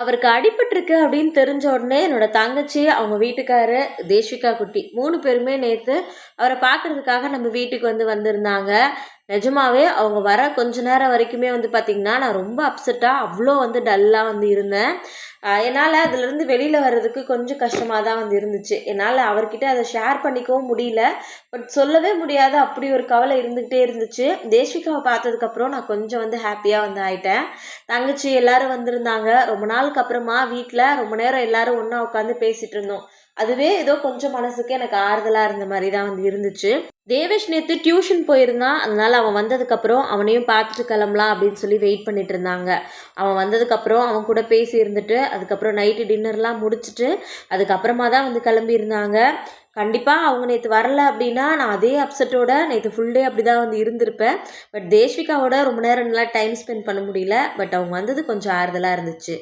அவருக்கு அடிபட்டிருக்கு அப்படின்னு தெரிஞ்ச உடனே என்னோட தங்கச்சி அவங்க வீட்டுக்காரு தேஷிகா குட்டி மூணு பேருமே நேற்று அவரை பார்க்கறதுக்காக நம்ம வீட்டுக்கு வந்து வந்திருந்தாங்க. நிஜமாவே அவங்க வர கொஞ்ச நேரம் வரைக்குமே வந்து பார்த்திங்கன்னா நான் ரொம்ப அப்செட்டாக அவ்வளோ வந்து டல்லாக வந்து இருந்தேன். என்னால் அதுலேருந்து வெளியில் வர்றதுக்கு கொஞ்சம் கஷ்டமாக தான் வந்து இருந்துச்சு. என்னால் அவர்கிட்ட அதை ஷேர் பண்ணிக்கவும் முடியல. பட் சொல்லவே முடியாத. அப்படி ஒரு கவலை இருந்துக்கிட்டே இருந்துச்சு. தேஷிகாவை பார்த்ததுக்கப்புறம் நான் கொஞ்சம் வந்து ஹாப்பியாக வந்து ஆயிட்டேன். தங்கச்சி எல்லாரும் வந்திருந்தாங்க. ரொம்ப நாளுக்கு அப்புறமா வீட்டில் ரொம்ப நேரம் எல்லாரும் ஒன்றா உட்காந்து பேசிகிட்டு இருந்தோம். அதுவே ஏதோ கொஞ்சம் மனசுக்கு எனக்கு ஆறுதலாக இருந்த மாதிரி தான் வந்து இருந்துச்சு. தேவேஷ் நேற்று டியூஷன் போயிருந்தான். அதனால் அவன் வந்ததுக்கப்புறம் அவனையும் பார்த்துட்டு கிளம்பலாம் அப்படின்னு சொல்லி வெயிட் பண்ணிட்டு இருந்தாங்க. அவன் வந்ததுக்கப்புறம் அவன் கூட பேசி இருந்துட்டு அதுக்கப்புறம் நைட்டு டின்னர்லாம் முடிச்சுட்டு அதுக்கப்புறமா தான் வந்து கிளம்பியிருந்தாங்க கண்டிப்பாக அவங்க நேற்று வரல அப்படின்னா நான் அதே அப்செட்டோட நேற்று ஃபுல் டே அப்படி தான் வந்து இருந்திருப்பேன். பட் தேஷ்விகாவோட ரொம்ப நேரம் நல்லா டைம் ஸ்பெண்ட் பண்ண முடியல. பட் அவங்க வந்தது கொஞ்சம் ஆறுதலாக இருந்துச்சு.